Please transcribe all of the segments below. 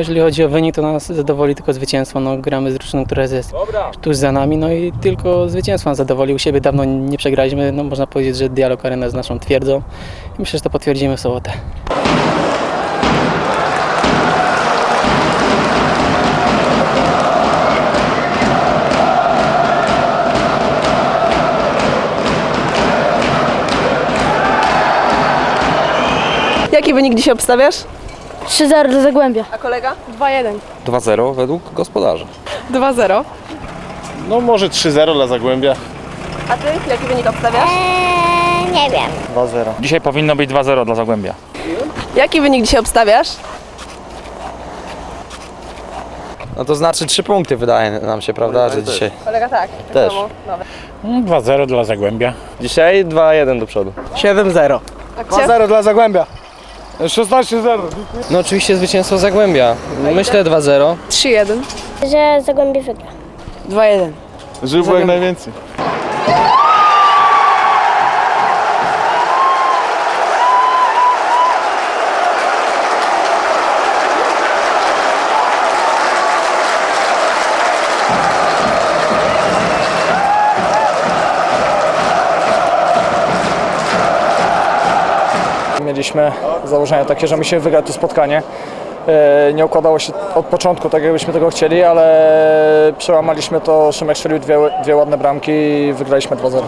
Jeżeli chodzi o wynik, to nas zadowoli tylko zwycięstwo. No, gramy z drużyną, która jest tuż za nami, no i tylko zwycięstwo nas zadowoli. U siebie dawno nie przegraliśmy, no można powiedzieć, że Dialog Arena jest naszą twierdzą i myślę, że to potwierdzimy w sobotę. Jaki wynik dzisiaj obstawiasz? 3-0 do Zagłębia. A kolega? 2-1. 2-0 według gospodarza. 2-0. No może 3-0 dla Zagłębia. A ty jaki wynik obstawiasz? Eee, nie wiem. 2-0. Dzisiaj powinno być 2-0 dla Zagłębia. Jaki wynik dzisiaj obstawiasz? No to znaczy trzy punkty wydaje nam się, prawda, że dzisiaj. Kolega tak. Też. Dobra. 2-0 dla Zagłębia. Dzisiaj 2-1 do przodu. 7-0. Akcja? 2-0 dla Zagłębia. 16-0. No oczywiście zwycięstwo Zagłębia. Myślę 2-0. 3-1. Że Zagłębie wygra. 2-1. Żeby było jak najwięcej. Mieliśmy założenia takie, że musimy wygrać to spotkanie. E, Nie układało się od początku tak, jakbyśmy tego chcieli, ale przełamaliśmy to. Szymek strzelił dwie, dwie ładne bramki i wygraliśmy 2-0.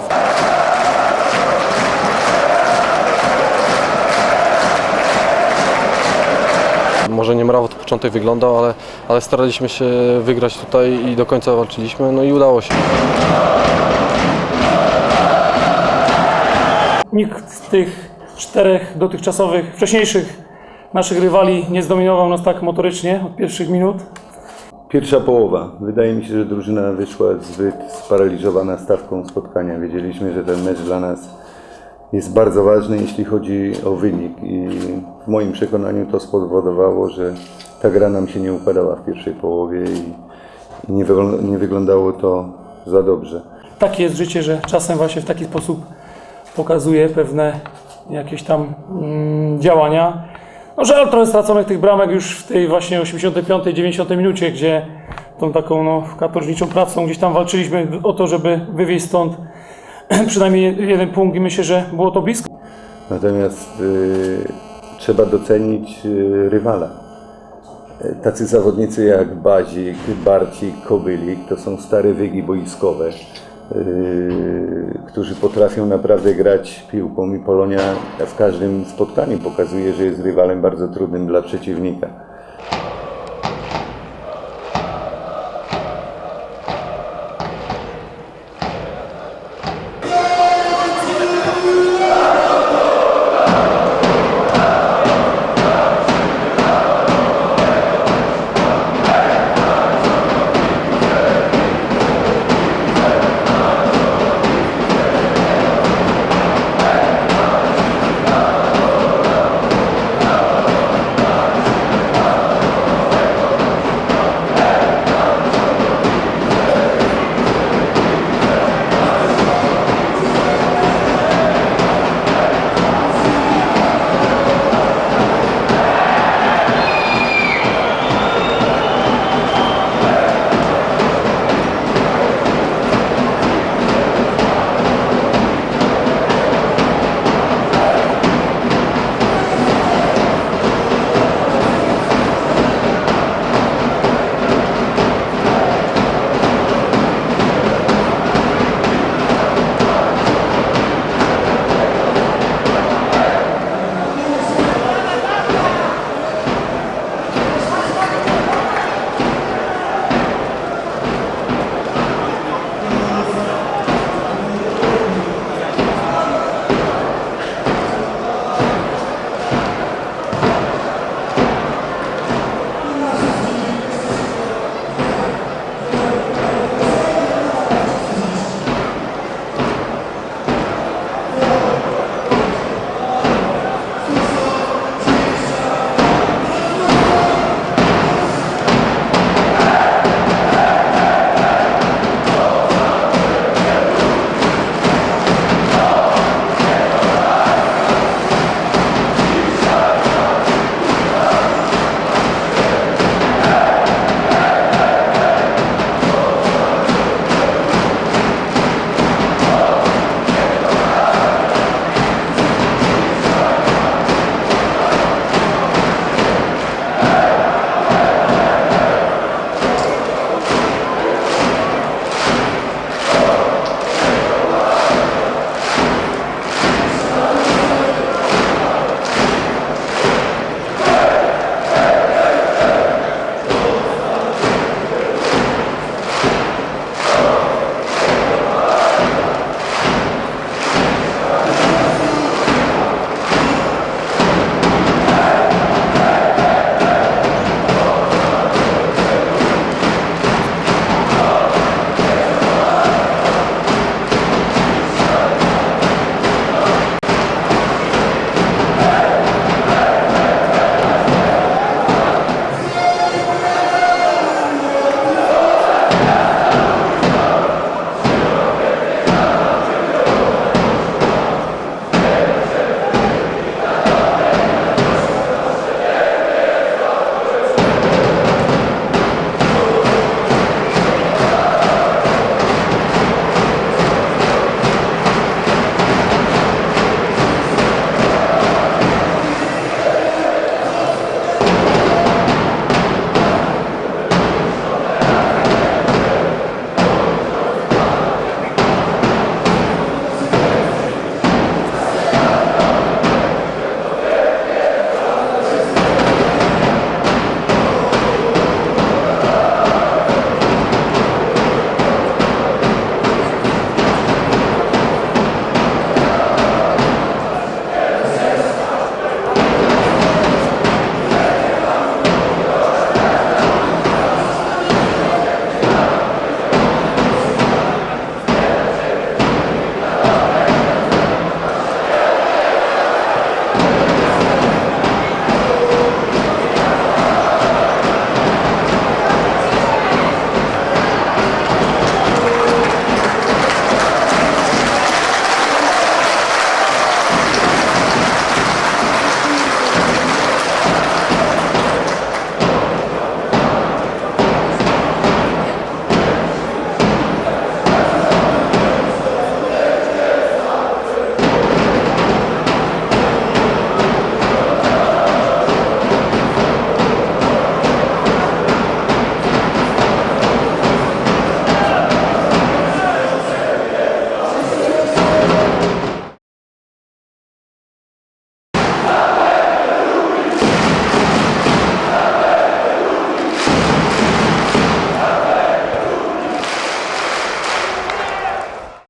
Może nie mrawo to początek wyglądał, ale, ale staraliśmy się wygrać tutaj i do końca walczyliśmy, no i udało się. Nikt z tych czterech dotychczasowych, wcześniejszych naszych rywali nie zdominował nas tak motorycznie od pierwszych minut. Pierwsza połowa. Wydaje mi się, że drużyna wyszła zbyt sparaliżowana stawką spotkania. Wiedzieliśmy, że ten mecz dla nas jest bardzo ważny, jeśli chodzi o wynik i w moim przekonaniu to spowodowało, że ta gra nam się nie układała w pierwszej połowie i nie, wygląda, nie wyglądało to za dobrze. Takie jest życie, że czasem właśnie w taki sposób pokazuje pewne jakieś tam mm, działania. No żal trochę straconych tych bramek już w tej właśnie 85, 90 minucie, gdzie tą taką no, katorżniczą pracą gdzieś tam walczyliśmy o to, żeby wywieźć stąd przynajmniej jeden punkt i myślę, że było to blisko. Natomiast y, trzeba docenić y, rywala. Y, Tacy zawodnicy jak Bazik, Barcik, Kobylik to są stare wygi boiskowe, którzy potrafią naprawdę grać piłką i Polonia w każdym spotkaniu pokazuje, że jest rywalem bardzo trudnym dla przeciwnika.